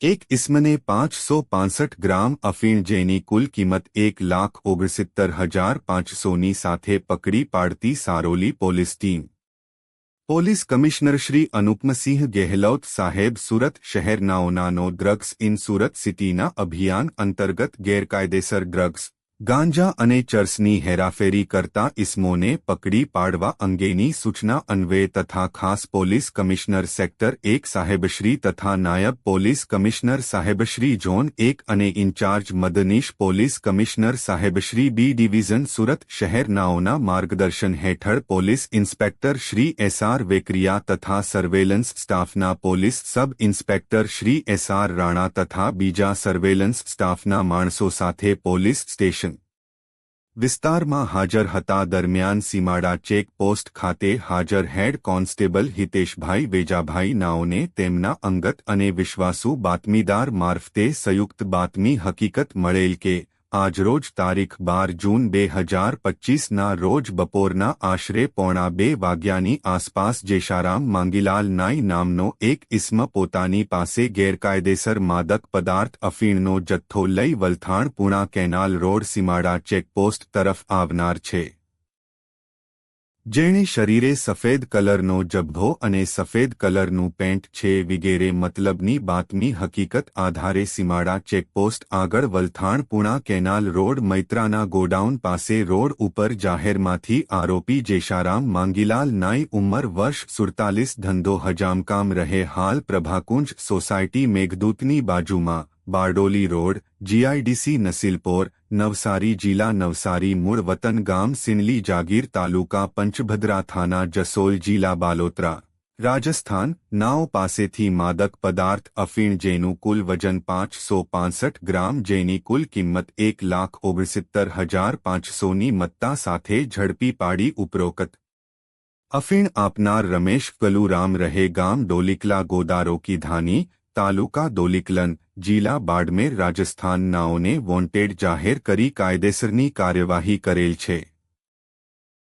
એક ઇસમને પાંચસો પાંસઠ ગ્રામ અફીણ જેની કુલ કિંમત એક લાખ ઓગણસિત્તર હજાર પાંચસોની સાથે પકડી પાડતી Saroli police team police commissioner Shri Anupamsinh Gehlot સાહેબ સુરત શહેરનાઓનાનો ડ્રગ્સ ઇન સુરત સિટીના અભિયાન અંતર્ગત ગેરકાયદેસર ડ્રગ્સ ગાંજા અને ચર્સની હેરાફેરી કરતા ઇસમોને પકડી પાડવા અંગેની સૂચના અન્વયે તથા ખાસ પોલીસ કમિશનર સેક્ટર એક સાહેબશ્રી તથા નાયબ પોલીસ કમિશનર સાહેબશ્રી ઝોન એક અને in charge મદનીશ police commissioner સાહેબશ્રી B division Surat શહેરનાઓના માર્ગદર્શન હેઠળ police inspector Shri SR Vekariya તથા સર્વેલન્સ સ્ટાફના police sub inspector Shri SR Rana તથા બીજા સર્વેલન્સ સ્ટાફના માણસો સાથે પોલીસ સ્ટેશન વિસ્તારમાં હાજર હતા દરમિયાન સીમાડા ચેકપોસ્ટ ખાતે હાજર હેડ કોન્સ્ટેબલ હિતેશભાઈ વેજાભાઈ નાઓને તેમના અંગત અને વિશ્વાસુ બાતમીદાર મારફતે સંયુક્ત બાતમી હકીકત મળેલ કે આજરોજ તારીખ બાર જૂન બે હજાર પચ્ચીસના રોજ બપોરના આશરે પોણા બે વાગ્યાની આસપાસ જેશારામ માંગીલાલ નાઈ નામનો એક ઇસ્મ પોતાની પાસે ગેરકાયદેસર માદક પદાર્થ અફીણનો જથ્થો લઈ Valthan Puna canal road Simada checkpost તરફ આવનાર છે જેણે શરીરે સફેદ કલરનો જબ્ભો અને સફેદ કલરનું પેન્ટ છે વિગેરે મતલબની બાતમી હકીકત આધારે સીમાડા ચેકપોસ્ટ આગળ વલથાણ પુણા કેનાલ રોડ મૈત્રાના ગોડાઉન પાસે રોડ ઉપર જાહેરમાંથી આરોપી જેશારામ માંગીલાલ નાઈ ઉંમર વર્ષ સુડતાલીસ ધંધો હજામકામ રહે હાલ પ્રભાકુંજ સોસાયટી મેઘદૂતની બાજુમાં. બારડોલી રોડ જીઆઈડીસી નસીલપોર નવસારી જિલ્લા નવસારી મૂળ વતન ગામ સિનલી જાગીર તાલુકા પંચભદ્રા થાના જસોલ જિલ્લા બાલોતરા રાજસ્થાન નાવ પાસેથી માદક પદાર્થ અફીણ જેનું કુલ વજન પાંચસો પાંસઠ ગ્રામ જેની કુલ કિંમત એક લાખ ઓગણસિત્તર હજાર પાંચસોની મત્તા સાથે ઝડપી પાડી ઉપરોક્ત અફીણ આપનાર રમેશ કલુરામ રહે ગામ ડોલિકલા ગોદારો કી ધાની તાલુકા દોલિકલન જિલ્લા બાડમેર રાજસ્થાન નાઓને વોન્ટેડ જાહેર કરી કાયદેસરની કાર્યવાહી કરેલ છે.